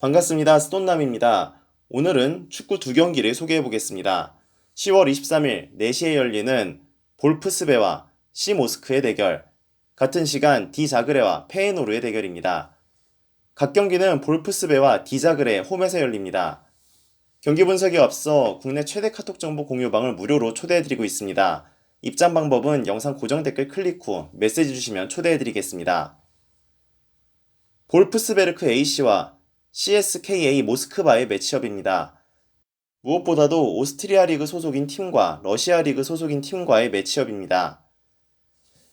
반갑습니다. 스톤남입니다. 오늘은 축구 두 경기를 소개해 보겠습니다. 10월 23일 4시에 열리는 볼프스베와 C 모스크의 대결, 같은 시간 디 자그레와 페에노르의 대결입니다. 각 경기는 볼프스베와 디 자그레 홈에서 열립니다. 경기 분석에 앞서 국내 최대 카톡 정보 공유방을 무료로 초대해드리고 있습니다. 입장 방법은 영상 고정 댓글 클릭 후 메시지 주시면 초대해드리겠습니다. 볼프스베르크 A씨와 CSKA 모스크바의 매치업입니다. 무엇보다도 오스트리아 리그 소속인 팀과 러시아 리그 소속인 팀과의 매치업입니다.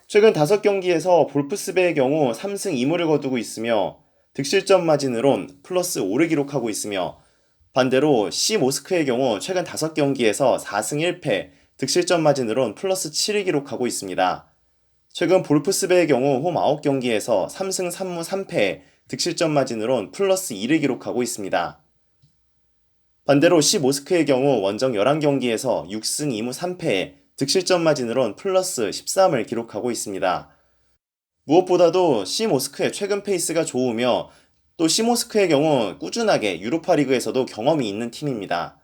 최근 5경기에서 볼프스베의 경우 3승 2무를 거두고 있으며 득실점 마진으론 플러스 5를 기록하고 있으며 반대로 C 모스크의 경우 최근 5경기에서 4승 1패 득실점 마진으론 플러스 7을 기록하고 있습니다. 최근 볼프스베의 경우 홈 9경기에서 3승 3무 3패 득실점 마진으론 플러스 2를 기록하고 있습니다. 반대로 C 모스크의 경우 원정 11경기에서 6승 2무 3패에 득실점 마진으론 플러스 13을 기록하고 있습니다. 무엇보다도 C 모스크의 최근 페이스가 좋으며 또 C 모스크의 경우 꾸준하게 유로파 리그에서도 경험이 있는 팀입니다.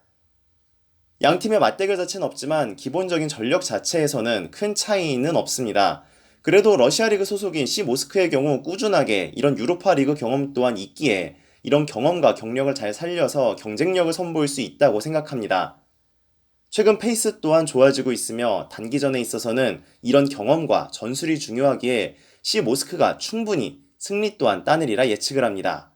양 팀의 맞대결 자체는 없지만 기본적인 전력 자체에서는 큰 차이는 없습니다. 그래도 러시아 리그 소속인 C 모스크의 경우 꾸준하게 이런 유로파 리그 경험 또한 있기에 이런 경험과 경력을 잘 살려서 경쟁력을 선보일 수 있다고 생각합니다. 최근 페이스 또한 좋아지고 있으며 단기전에 있어서는 이런 경험과 전술이 중요하기에 C 모스크가 충분히 승리 또한 따내리라 예측을 합니다.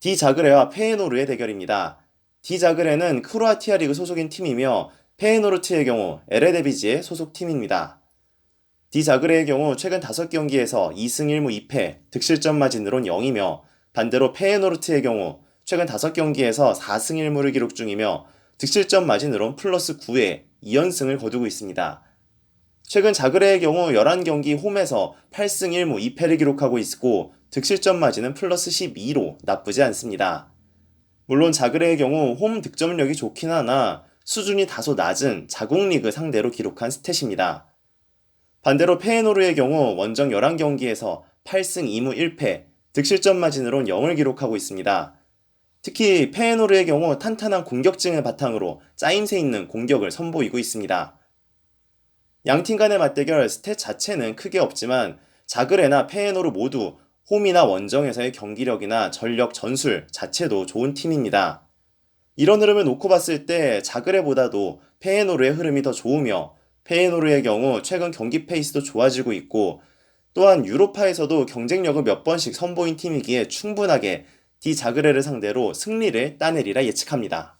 디 자그레와 페에노르의 대결입니다. 디 자그레는 크로아티아 리그 소속인 팀이며 페에노르트의 경우 에레데비지의 소속 팀입니다. 디 자그레의 경우 최근 5경기에서 2승 1무 2패, 득실점 마진으론 0이며 반대로 페에노르트의 경우 최근 5경기에서 4승 1무를 기록 중이며 득실점 마진으론 플러스 9에 2연승을 거두고 있습니다. 최근 자그레의 경우 11경기 홈에서 8승 1무 2패를 기록하고 있고 득실점 마진은 플러스 12로 나쁘지 않습니다. 물론 자그레의 경우 홈 득점력이 좋긴 하나 수준이 다소 낮은 자국 리그 상대로 기록한 스탯입니다. 반대로 페에노르의 경우 원정 11경기에서 8승 2무 1패, 득실점 마진으론 0을 기록하고 있습니다. 특히 페에노르의 경우 탄탄한 공격증을 바탕으로 짜임새 있는 공격을 선보이고 있습니다. 양팀 간의 맞대결 스탯 자체는 크게 없지만 자그레나 페에노르 모두 홈이나 원정에서의 경기력이나 전력 전술 자체도 좋은 팀입니다. 이런 흐름을 놓고 봤을 때 자그레보다도 페에노르의 흐름이 더 좋으며 페에노르의 경우 최근 경기 페이스도 좋아지고 있고 또한 유로파에서도 경쟁력을 몇 번씩 선보인 팀이기에 충분하게 디 자그레를 상대로 승리를 따내리라 예측합니다.